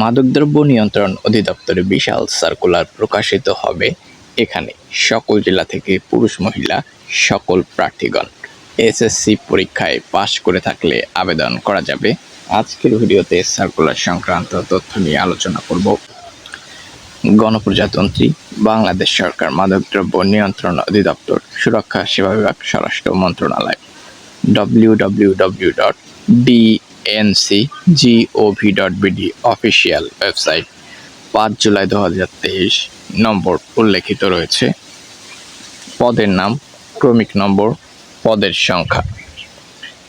মাদকদ্রব্য নিয়ন্ত্রণ অধিদপ্তরে বিশাল সার্কুলার প্রকাশিত হবে এখানে। সকল জেলা থেকে পুরুষ মহিলা, সকল প্রার্থীগণ এসএসসি পরীক্ষায় পাশ করে থাকলে আবেদন করা যাবে। আজকের ভিডিওতে সার্কুলার সংক্রান্ত তথ্য নিয়ে আলোচনা করব। গণপ্রজাতন্ত্রী, বাংলাদেশ সরকার মাদকদ্রব্য নিয়ন্ত্রণ অধিদপ্তর সুরক্ষা সেবা বিভাগ, স্বরাষ্ট্র মন্ত্রণালয়। www.dncgov.bd অফিসিয়াল ওয়েবসাইট পাঁচ জুলাই দু হাজার তেইশ নম্বর উল্লেখিত রয়েছে। পদের নাম, ক্রমিক নম্বর, পদের সংখ্যা।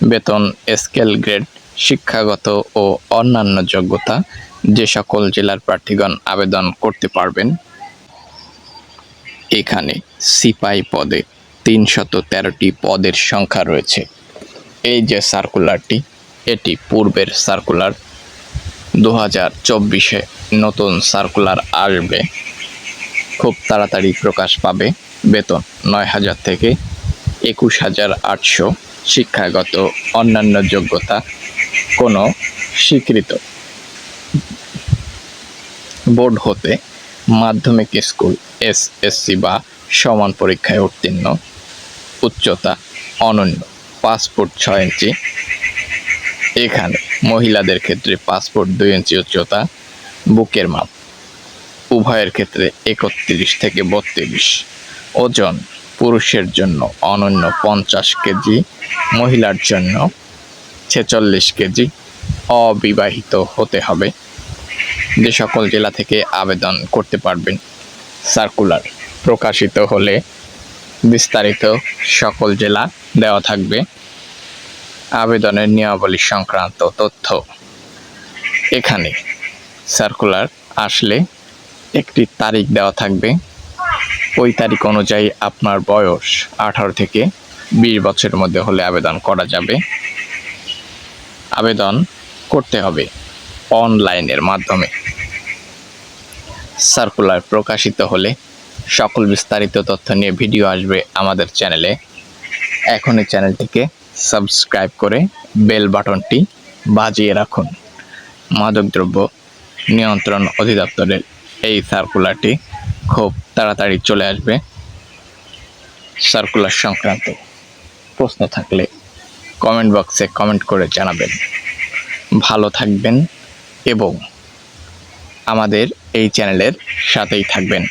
বেতন, স্কেল গ্রেড, শিক্ষাগত ও অন্যান্য যোগ্যতা, যে সকল জেলার প্রার্থীগণ আবেদন করতে পারবেন। এখানে সিপাই পদে তিনশত তেরোটি পদের সংখ্যা রয়েছে। এই যে সার্কুলারটি এটি পূর্বের সার্কুলার দু হাজার চব্বিশে নতুন সার্কুলার আসবে। খুব তাড়াতাড়ি প্রকাশ পাবে বেতন নয় হাজার থেকে একুশ হাজার আটশো। শিক্ষাগত অন্যান্য যোগ্যতা কোনো স্বীকৃত। বোর্ড হতে মাধ্যমিক স্কুল এসএসসি বা সমান পরীক্ষায় উত্তীর্ণ। উচ্চতা অনন্য, পাসপোর্ট ছয় ইঞ্চি। এখানে মহিলাদের ক্ষেত্রে পাসপোর্ট দুই ইঞ্চি উচ্চতা, বুকের মাপ উভয়ের ক্ষেত্রে একত্রিশ থেকে বত্রিশ। ওজন পুরুষের জন্য অনন্য পঞ্চাশ কেজি, মহিলার জন্য ছেচল্লিশ কেজি। অবিবাহিত হতে হবে। যে সকল জেলা থেকে আবেদন করতে পারবেন সার্কুলার প্রকাশিত হলে বিস্তারিত সকল জেলা দেওয়া থাকবে। আবেদনের নিয়মাবলী সংক্রান্ত তথ্য। এখানে সার্কুলার আসলে একটি তারিখ দেওয়া থাকবে। ওই তারিখ অনুযায়ী আপনার বয়স আঠারো থেকে বিশ বছরের মধ্যে হলে আবেদন করা যাবে। আবেদন করতে হবে অনলাইনের মাধ্যমে। সার্কুলার প্রকাশিত হলে সকল বিস্তারিত তথ্য নিয়ে ভিডিও আসবে আমাদের চ্যানেলে। এখন এই চ্যানেলটিকে সাবস্ক্রাইব করে বেল বাটনটি বাজিয়ে রাখুন। মাদকদ্রব্য নিয়ন্ত্রণ অধিদপ্তরের এই সার্কুলারটি খুব তাড়াতাড়ি চলে আসবে। সার্কুলার সংক্রান্ত প্রশ্ন থাকলে কমেন্ট বক্সে কমেন্ট করে জানাবেন। ভালো থাকবেন এবং আমাদের এই চ্যানেলের সাথেই থাকবেন।